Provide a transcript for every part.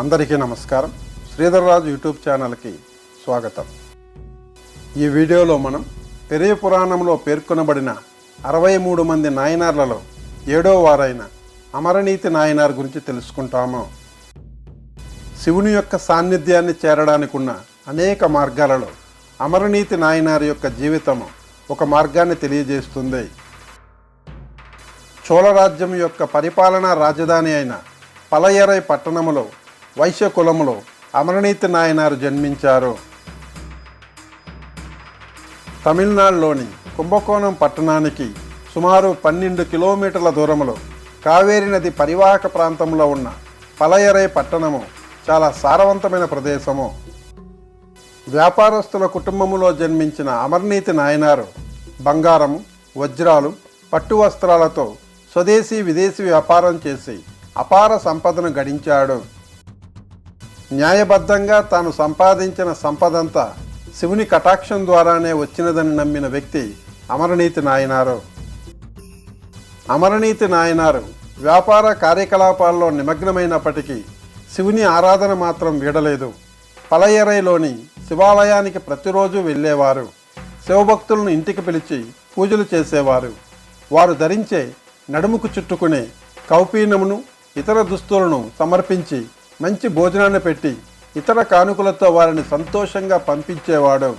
అందరికీ నమస్కారం. శ్రీధర్రాజు యూట్యూబ్ ఛానల్కి స్వాగతం. ఈ వీడియోలో మనం పెరియ పురాణంలో పేర్కొనబడిన అరవై మూడు మంది నాయనార్లలో ఏడో వారైన అమరనీతి నాయనార్ గురించి తెలుసుకుంటాము. శివుని యొక్క సాన్నిధ్యాన్ని చేరడానికి ఉన్న అనేక మార్గాలలో అమరనీతి నాయనార్ యొక్క జీవితము ఒక మార్గాన్ని తెలియజేస్తుంది. చోళరాజ్యం యొక్క పరిపాలనా రాజధాని అయిన పలయరై పట్టణములో వైశ్య కులములో అమరనీతి నాయనారు జన్మించారు. తమిళనాడులోని కుంభకోణం పట్టణానికి సుమారు పన్నెండు కిలోమీటర్ల దూరంలో కావేరి నది పరివాహక ప్రాంతంలో ఉన్న పలయరై పట్టణము చాలా సారవంతమైన ప్రదేశము. వ్యాపారస్తుల కుటుంబములో జన్మించిన అమర్నీతి నాయనారు బంగారము వజ్రాలు పట్టు వస్త్రాలతో స్వదేశీ విదేశీ వ్యాపారం చేసి అపార సంపదను గడించాడు. న్యాయబద్ధంగా తాను సంపాదించిన సంపదంతా శివుని కటాక్షం ద్వారానే వచ్చినదని నమ్మిన వ్యక్తి అమరనీతి నాయనారు. అమరనీతి నాయనారు వ్యాపార కార్యకలాపాల్లో నిమగ్నమైనప్పటికీ శివుని ఆరాధన మాత్రం వీడలేదు. పలయరైలోని శివాలయానికి ప్రతిరోజు వెళ్ళేవారు. శివభక్తులను ఇంటికి పిలిచి పూజలు చేసేవారు. వారు ధరించే నడుముకు చుట్టుకునే కౌపీనమును ఇతర దుస్తులను సమర్పించి మంచి భోజనాన్ని పెట్టి ఇతర కానుకలతో వారిని సంతోషంగా పంపించేవాడు.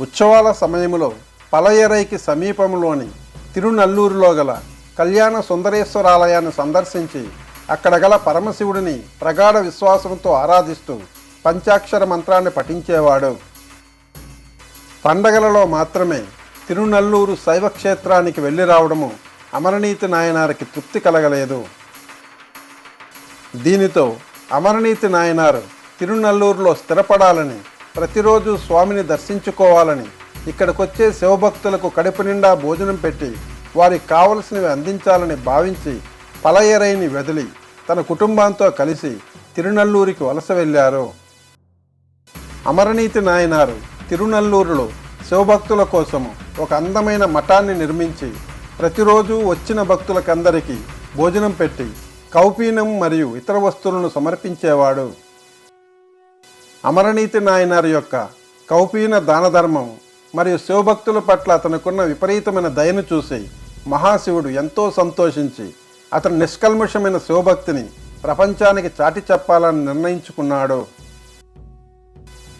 ఉత్సవాల సమయంలో పలయరైకి సమీపంలోని తిరునల్లూరులో గల కళ్యాణ సుందరేశ్వరాలయాన్ని సందర్శించి అక్కడ గల పరమశివుడిని ప్రగాఢ విశ్వాసంతో ఆరాధిస్తూ పంచాక్షర మంత్రాన్ని పఠించేవాడు. పండగలలో మాత్రమే తిరునల్లూరు శైవ క్షేత్రానికి వెళ్ళి రావడము అమరనీతి నాయనారికి తృప్తి కలగలేదు. దీనితో అమరనీతి నాయనారు తిరునల్లూరులో స్థిరపడాలని ప్రతిరోజు స్వామిని దర్శించుకోవాలని ఇక్కడికొచ్చే శివభక్తులకు కడుపు నిండా భోజనం పెట్టి వారికి కావలసినవి అందించాలని భావించి పలయరైని వదిలి తన కుటుంబంతో కలిసి తిరునల్లూరికి వలస వెళ్ళారు. అమరనీతి నాయనారు తిరునల్లూరులో శివభక్తుల కోసము ఒక అందమైన మఠాన్ని నిర్మించి ప్రతిరోజు వచ్చిన భక్తులకందరికీ భోజనం పెట్టి కౌపీనం మరియు ఇతర వస్తువులను సమర్పించేవాడు. అమరనీతి నాయనారు యొక్క కౌపీన దాన ధర్మం మరియు శివభక్తుల పట్ల అతనుకున్న విపరీతమైన దయను చూసి మహాశివుడు ఎంతో సంతోషించి అతని నిష్కల్మషమైన శివభక్తిని ప్రపంచానికి చాటి చెప్పాలని నిర్ణయించుకున్నాడు.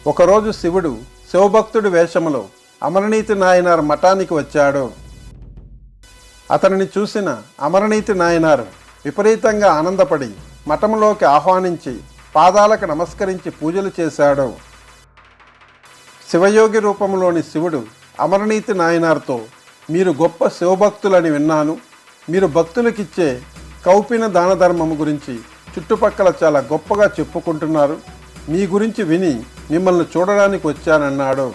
ఒకరోజు శివుడు శివభక్తుడి వేషములో అమరనీతి నాయనార్ మఠానికి వచ్చాడు. అతనిని చూసిన అమరనీతి నాయనారు విపరీతంగా ఆనందపడి మఠంలోకి ఆహ్వానించి పాదాలకు నమస్కరించి పూజలు చేశాడు. శివయోగి రూపంలోని శివుడు అమరనీతి నాయనార్తో మీరు గొప్ప శివభక్తులని విన్నాను. మీరు భక్తులకిచ్చే కౌపిన దాన ధర్మము గురించి చుట్టుపక్కల చాలా గొప్పగా చెప్పుకుంటున్నారు. మీ గురించి విని మిమ్మల్ని చూడడానికి వచ్చానన్నాడు.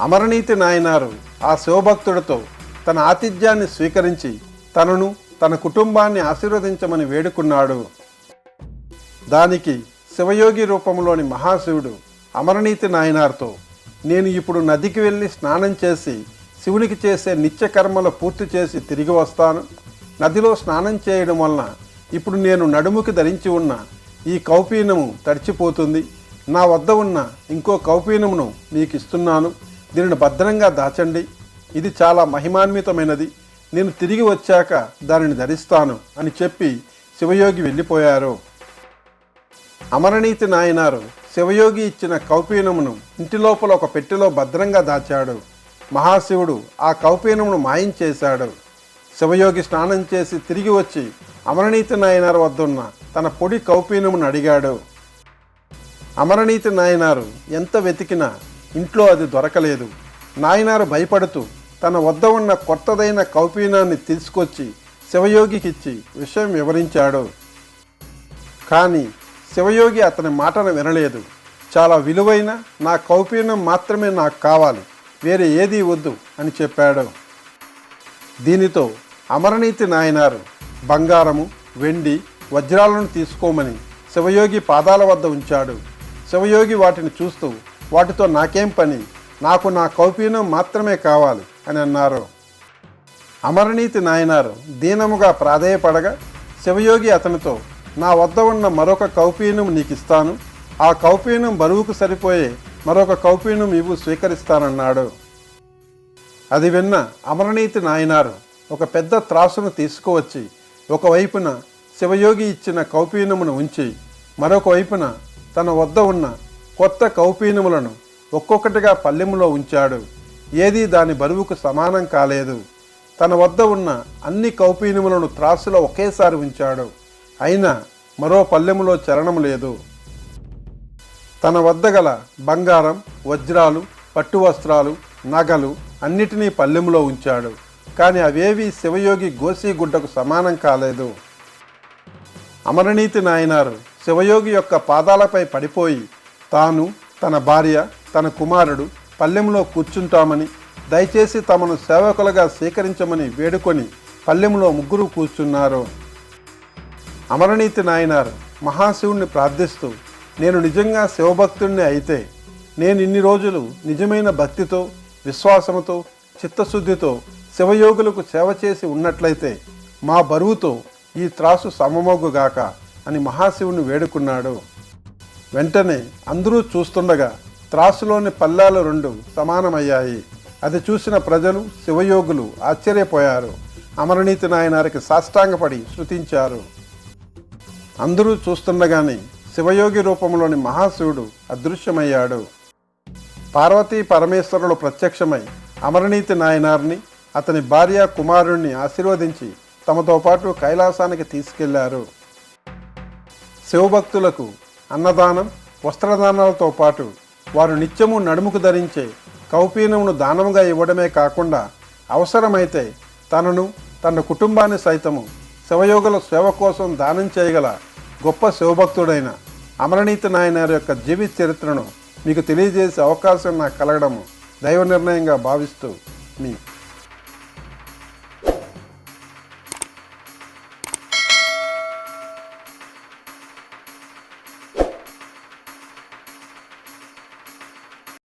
అమరనీతి నాయనారు ఆ శివభక్తుడితో తన ఆతిథ్యాన్ని స్వీకరించి తనను తన కుటుంబాన్ని ఆశీర్వదించమని వేడుకున్నాడు. దానికి శివయోగి రూపంలోని మహాశివుడు అమరనీతి నాయనార్తో నేను ఇప్పుడు నదికి వెళ్ళి స్నానం చేసి శివునికి చేసే నిత్య కర్మలు పూర్తి చేసి తిరిగి వస్తాను. నదిలో స్నానం చేయడం వలన ఇప్పుడు నేను నడుముకి ధరించి ఉన్న ఈ కౌపీనము తడిచిపోతుంది. నా వద్ద ఉన్న ఇంకో కౌపీనమును మీకు ఇస్తున్నాను దీనిని భద్రంగా దాచండి. ఇది చాలా మహిమాన్వితమైనది. నేను తిరిగి వచ్చాక దానిని ధరిస్తాను అని చెప్పి శివయోగి వెళ్ళిపోయారు. అమరనీతి నాయనారు శివయోగి ఇచ్చిన కౌపీనమును ఇంటి లోపల ఒక పెట్టెలో భద్రంగా దాచాడు. మహాశివుడు ఆ కౌపీనమును మాయం చేశాడు. శివయోగి స్నానం చేసి తిరిగి వచ్చి అమరనీతి నాయనారు వద్దున్న తన పొడి కౌపీనమును అడిగాడు. అమరనీతి నాయనారు ఎంత వెతికినా ఇంట్లో అది దొరకలేదు. నాయనారు భయపడుతూ తన వద్ద ఉన్న కొత్తదైన కౌపీనాన్ని తీసుకొచ్చి శివయోగికిచ్చి విషయం వివరించాడు. కానీ శివయోగి అతని మాటను వినలేదు. చాలా విలువైన నా కౌపీనం మాత్రమే నాకు కావాలి. వేరే ఏదీ వద్దు అని చెప్పాడు. దీనితో అమరనీతి నాయనారు బంగారము వెండి వజ్రాలను తీసుకోమని శివయోగి పాదాల వద్ద ఉంచాడు. శివయోగి వాటిని చూస్తూ వాటితో నాకేం పని? నాకు నా కౌపీనం మాత్రమే కావాలి. అని అన్నారు. అమరనీతి నాయనారు దీనముగా ప్రాధేయపడగా శివయోగి అతనితో నా వద్ద ఉన్న మరొక కౌపీనం నీకు ఇస్తాను ఆ కౌపీనం బరువుకు సరిపోయే మరొక కౌపీనం ఇవ్వు స్వీకరిస్తానన్నాడు. అది విన్న అమరనీతి నాయనారు ఒక పెద్ద త్రాసును తీసుకువచ్చి ఒకవైపున శివయోగి ఇచ్చిన కౌపీనమును ఉంచి మరొక వైపున తన వద్ద ఉన్న కొత్త కౌపీనములను ఒక్కొక్కటిగా పల్లెములో ఉంచాడు. ఏదీ దాని బరువుకు సమానం కాలేదు. తన వద్ద ఉన్న అన్ని కౌపీనములను త్రాసులో ఒకేసారి ఉంచాడు. అయినా మరో పల్లెములో చరణం లేదు. తన వద్ద గల బంగారం వజ్రాలు పట్టు వస్త్రాలు నగలు అన్నిటినీ పల్లెములో ఉంచాడు. కానీ అవేవి శివయోగి గోసీగుడ్డకు సమానం కాలేదు. అమరనీతి నాయనారు శివయోగి యొక్క పాదాలపై పడిపోయి తాను తన భార్య తన కుమారుడు పల్లెంలో కూర్చుంటామని దయచేసి తమను సేవకులుగా స్వీకరించమని వేడుకొని పల్లెంలో ముగ్గురు కూర్చున్నారు. అమరనీతి నాయనార్ మహాశివుణ్ణి ప్రార్థిస్తూ నేను నిజంగా శివభక్తుణ్ణి అయితే నేను ఇన్ని రోజులు నిజమైన భక్తితో విశ్వాసముతో చిత్తశుద్ధితో శివయోగులకు సేవ చేసి ఉన్నట్లయితే మా బరువుతో ఈ త్రాసు సమమోగుగాక అని మహాశివుని వేడుకున్నాడు. వెంటనే అందరూ చూస్తుండగా త్రాసులోని పల్లాలు రెండు సమానమయ్యాయి. అది చూసిన ప్రజలు శివయోగులు ఆశ్చర్యపోయారు. అమరనీతి నాయనారికి సాష్టాంగపడి శృతించారు అందరూ చూస్తుండగానే శివయోగి రూపంలోని మహాశివుడు అదృశ్యమయ్యాడు. పార్వతీ పరమేశ్వరులు ప్రత్యక్షమై అమరనీతి నాయనార్ని అతని భార్య కుమారుణ్ణి ఆశీర్వదించి తమతో పాటు కైలాసానికి తీసుకెళ్ళారు. శివభక్తులకు అన్నదానం వస్త్రదానాలతో పాటు వారు నిత్యము నడుముకు ధరించే కౌపీనమును దానముగా ఇవ్వడమే కాకుండా అవసరమైతే తనను తన కుటుంబాన్ని సైతము శివయోగుల సేవ కోసం దానం చేయగల గొప్ప శివభక్తుడైన అమరనీతి నాయనారి యొక్క జీవిత చరిత్రను మీకు తెలియజేసే అవకాశం నాకు కలగడము దైవ నిర్ణయంగా భావిస్తూ మీ